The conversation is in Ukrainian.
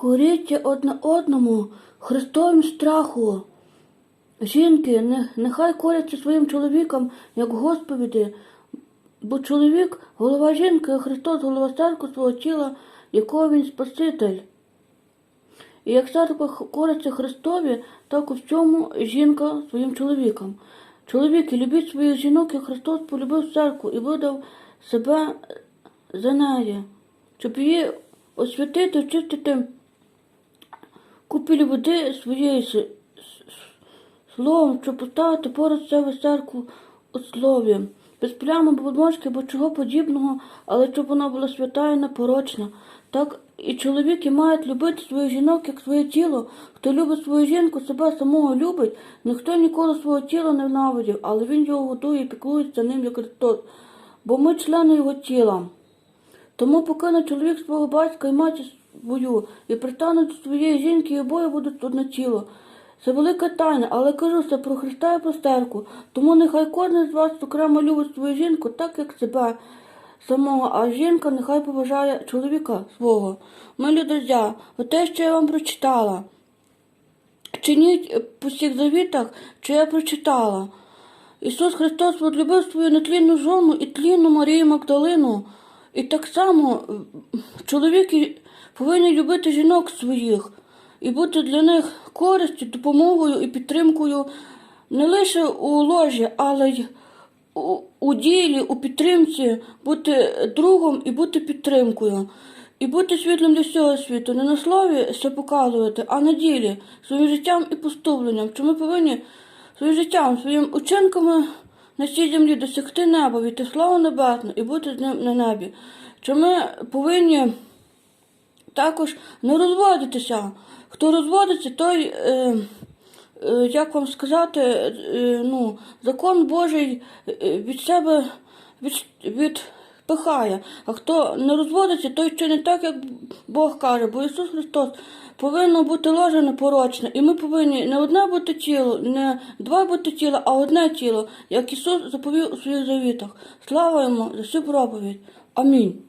Коріться одне одному Христовим страху. Жінки, не- нехай коряться своїм чоловікам, як Господи, бо чоловік голова жінки, а Христос голова церкви свого тіла, якого він Спаситель. І як церква кориться Христові, так у всьому жінка своїм чоловікам. Чоловіки, любіть своїх жінок, як Христос полюбив церкву і видав себе за неї, щоб її освятити, очистити купілі води словом, щоб поставити поряд себе церкву у слові, без плями, подмошки або чого подібного, але щоб вона була свята і непорочна. Так і чоловіки мають любити своїх жінок як своє тіло. Хто любить свою жінку, себе самого любить, ніхто ніколи свого тіла не ненавидів, але він його готує і піклується ним, як Христос. Бо ми члени його тіла. Тому покине чоловік свого батька і матір свою, і пристане до своєї жінки, і обоє будуть одне тіло. Це велика тайна, але кажу це про Христа і про. Тому нехай кожен з вас окремо любить свою жінку, так як себе самого, а жінка нехай поважає чоловіка свого. Милі друзі, те, що я вам прочитала. Чиніть по всіх завітах, що я прочитала. Ісус Христос возлюбив свою нетлінну жону і тлінну Марію Магдалину. І так само е, чоловіки повинні любити жінок своїх і бути для них користю, допомогою і підтримкою не лише у ложі, але й у, у ділі, у підтримці, бути другом і бути підтримкою. І бути світлом для всього світу, не на слові все показувати, а на ділі, своїм життям і поступленням. Що ми повинні своїм життям, своїми учинками на цій землі досягти неба, війти славу небесну і бути з ним на небі. Що ми повинні також не розводитися. Хто розводиться, той, е, е, як вам сказати, е, ну, закон Божий е, від себе від, відпихає. А хто не розводиться, той ще не так, як Бог каже, бо Ісус Христос повинно бути ложе непорочне, і ми повинні не одне бути тіло, не два бути тіла, а одне тіло, як Ісус заповів у своїх завітах. Слава йому за всю проповідь. Амінь.